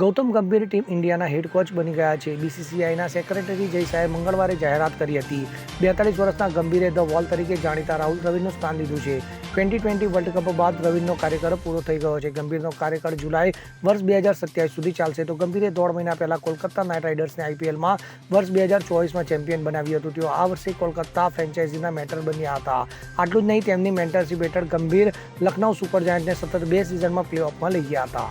ગૌતમ ગંભીર ટીમ ઇન્ડિયાના head coach બની ગયા છે. બીસીસીઆઈના સેક્રેટરી જય શાહે મંગળવારે જાહેરાત કરી હતી. બેતાલીસ વર્ષના ગંભીરે ધ વોલ તરીકે જાણીતા રાહુલ દ્રવિડનું સ્થાન લીધું છે. ટ્વેન્ટી ટ્વેન્ટી વર્લ્ડ કપ બાદ દ્રવિડનો કાર્યકાળ પૂરો થઈ ગયો છે. ગંભીરનો કાર્યકાળ જુલાઈ વર્ષ બે હજાર સત્યાવીસ સુધી ચાલશે. તો ગંભીરે દોઢ મહિના પહેલાં કોલકાતા નાઇટ રાઇડર્સને આઈપીએલમાં વર્ષ બે હજાર ચોવીસમાં ચેમ્પિયન બનાવ્યું હતું. તેઓ આ વર્ષે કોલકાતા ફ્રેન્ચાઇઝીના મેટર બન્યા હતા. આટલું જ નહીં, તેમની મેન્ટરશીપ હેઠળ ગંભીર લખનઉ સુપર જાયન્ટને સતત બે સિઝનમાં પ્લેઓફમાં લઈ ગયા હતા.